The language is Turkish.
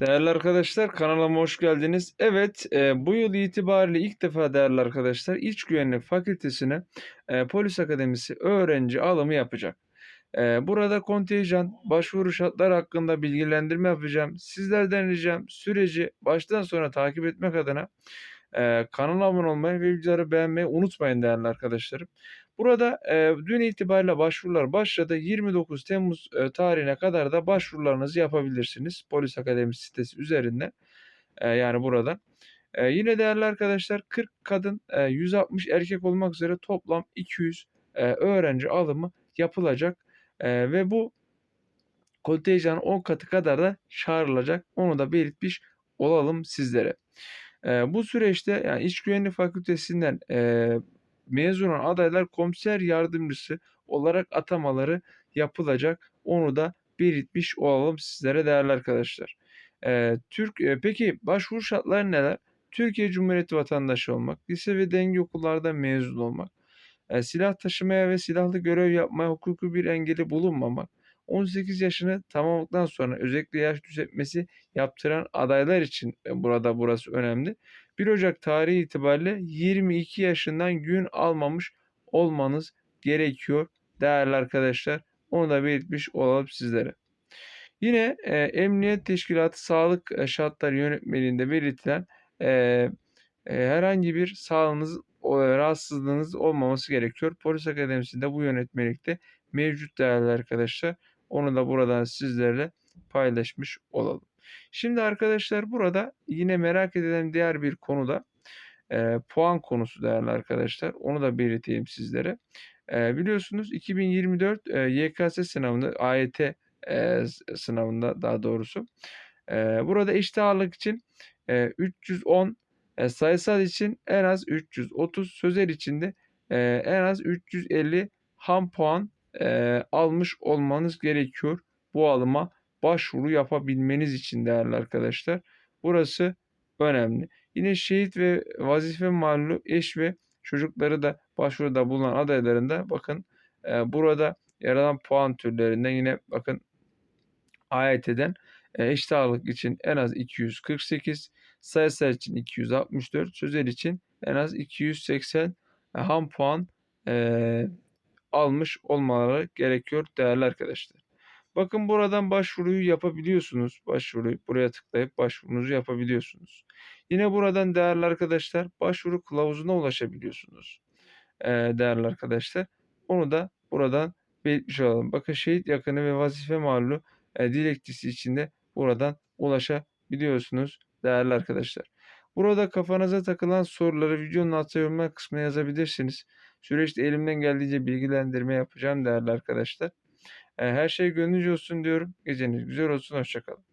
Değerli arkadaşlar kanalıma hoş geldiniz. Evet e, bu yıl itibariyle ilk defa değerli arkadaşlar İç Güvenlik Fakültesine e, Polis Akademisi öğrenci alımı yapacak. E, burada kontenjan, başvuru şartları hakkında bilgilendirme yapacağım. Sizlerden ricam süreci baştan sona takip etmek adına e, kanala abone olmayı ve videoları beğenmeyi unutmayın değerli arkadaşlarım. Burada e, dün itibariyle başvurular başladı. 29 Temmuz e, tarihine kadar da başvurularınızı yapabilirsiniz. Polis Akademisi sitesi üzerinden. E, yani burada. E, yine değerli arkadaşlar 40 kadın, e, 160 erkek olmak üzere toplam 200 e, öğrenci alımı yapılacak. E, ve bu kontenjanın 10 katı kadar da çağrılacak. Onu da belirtmiş olalım sizlere. E, bu süreçte yani İç Güvenlik Fakültesinden e, mezun olan adaylar komiser yardımcısı olarak atamaları yapılacak. Onu da belirtmiş olalım sizlere değerli arkadaşlar. Ee, Türk e, peki başvuru şartları neler? Türkiye Cumhuriyeti vatandaşı olmak, lise ve denge okullarda mezun olmak, e, silah taşımaya ve silahlı görev yapmaya hukuki bir engeli bulunmamak, 18 yaşını tamamladıktan sonra özellikle yaş düzeltmesi yaptıran adaylar için e, burada burası önemli. 1 Ocak tarihi itibariyle 22 yaşından gün almamış olmanız gerekiyor değerli arkadaşlar. Onu da belirtmiş olalım sizlere. Yine e, Emniyet Teşkilatı Sağlık e, Şartları Yönetmeliğinde belirtilen e, e, herhangi bir sağlığınız rahatsızlığınız olmaması gerekiyor. Polis Akademisi'nde bu yönetmelikte mevcut değerli arkadaşlar. Onu da buradan sizlerle paylaşmış olalım. Şimdi arkadaşlar burada yine merak edilen diğer bir konu da e, puan konusu değerli arkadaşlar. Onu da belirteyim sizlere. E, biliyorsunuz 2024 e, YKS sınavında AYT e, sınavında daha doğrusu. E, burada eşit ağırlık için e, 310 e, sayısal için en az 330 sözel için de e, en az 350 ham puan e, almış olmanız gerekiyor bu alıma başvuru yapabilmeniz için değerli arkadaşlar. Burası önemli. Yine şehit ve vazife malulu eş ve çocukları da başvuruda bulunan adaylarında bakın e, burada yer alan puan türlerinden yine bakın AYT'den e, eşit ağırlık için en az 248, sayısal için 264, sözel için en az 280 e, ham puan e, almış olmaları gerekiyor değerli arkadaşlar. Bakın buradan başvuruyu yapabiliyorsunuz. Başvuruyu buraya tıklayıp başvurunuzu yapabiliyorsunuz. Yine buradan değerli arkadaşlar başvuru kılavuzuna ulaşabiliyorsunuz. Ee, değerli arkadaşlar. Onu da buradan belirtmiş olalım. Bakın şehit yakını ve vazife malulu e, dilekçesi içinde buradan ulaşabiliyorsunuz değerli arkadaşlar. Burada kafanıza takılan soruları videonun altına yorumlar kısmına yazabilirsiniz. Süreçte elimden geldiğince bilgilendirme yapacağım değerli arkadaşlar. Her şey gönlünüzce olsun diyorum. Geceniz güzel olsun. Hoşçakalın.